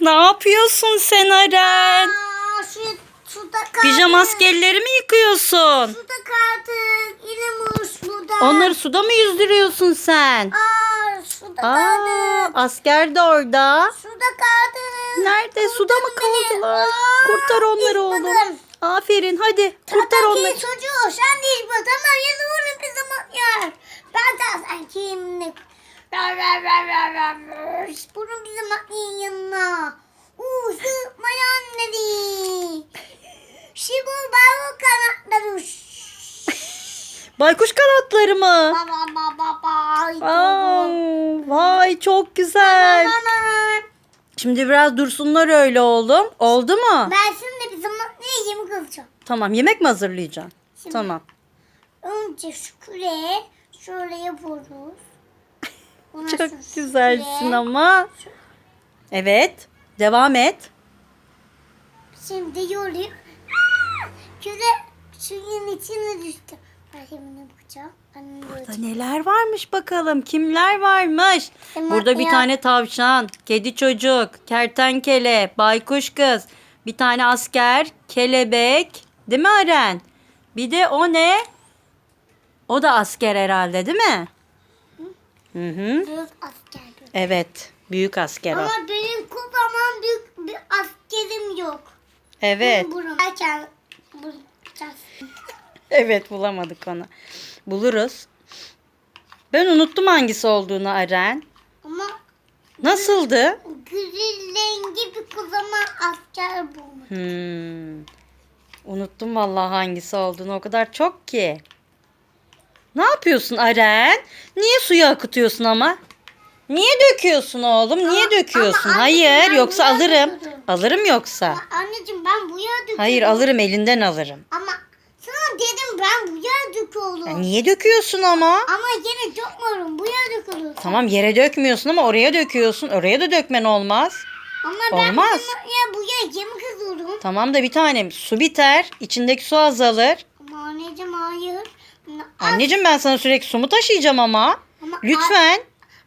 Ne yapıyorsun sen Aren? Aa, şu suda kaldı. Pijama askerleri mi yıkıyorsun? Suda kaldı. Yine musluda. Onları suda mı yüzdürüyorsun sen? Aa, suda Aa, kaldı. asker de orada. Suda kaldı. Nerede? Suda mı Kurtarın kaldılar? Aa, Kurtar onları oğlum. Aferin hadi kurtar Tabii onları. çocuğu sen de yıkma. Tamam yine vurun bir zaman yer. Ben de sen kimlik. Bunun bir zaman yanına. Uuu sıkmayan dedi. Şimdi balık kanatları. Baykuş kanatları mı? Baba baba baba. Aa, vay çok güzel. Şimdi biraz dursunlar öyle oğlum. Oldu mu? Ben şimdi bir zaman ne yemek alacağım. Tamam yemek mi hazırlayacaksın? Şimdi- Tamam. Önce şu küreye şöyle yapıyoruz. Ondan Çok şu güzelsin ama. Evet. Devam et. Şimdi yoruyor. Küre suyun içine düştü. Ben şimdi bakacağım? Annem Burada görecek. neler varmış bakalım. Kimler varmış? Burada bir ya. tane tavşan, kedi çocuk, kertenkele, baykuş kız, bir tane asker, kelebek. Değil mi Aren? Bir de o ne? O da asker herhalde değil mi? Hı hı. Büyük asker. Evet. Büyük asker o. Ama benim kocaman büyük bir askerim yok. Evet. Bulacağız. Evet bulamadık onu. Buluruz. Ben unuttum hangisi olduğunu Aren. Ama Nasıldı? gri rengi bir kocaman asker bulmuş. Hmm. Unuttum vallahi hangisi olduğunu o kadar çok ki. Ne yapıyorsun Aren? Niye suyu akıtıyorsun ama? Niye döküyorsun oğlum? Niye döküyorsun? ama anneciğim, Hayır, ben yoksa buraya alırım. döküyorum. Alırım yoksa. Ya anneciğim ben bu yere döküyorum. Hayır, alırım elinden alırım. Ama sana dedim ben bu yere döküyorum. Ya niye döküyorsun ama? Ama yine dökmüyorum. Bu yere döküyorum. Tamam yere dökmüyorsun ama oraya döküyorsun. Oraya da dökmen olmaz. Ama ben Olmaz. bunu- ya bu yemek kızıyorum. Tamam da bir tanem su biter. içindeki su azalır. Ama anneciğim hayır. Az- Anneciğim ben sana sürekli su mu taşıyacağım ama? Ama Lütfen.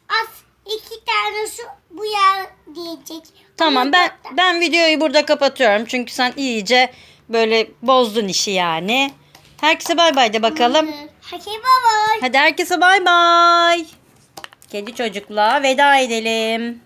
Az, iki tane su bu yer diyecek. Tamam Ama ben ben videoyu burada kapatıyorum. Çünkü sen iyice böyle bozdun işi yani. Herkese bay bay de bakalım. Okey bye bye. Hadi herkese bay bay. Kedi çocukla veda edelim.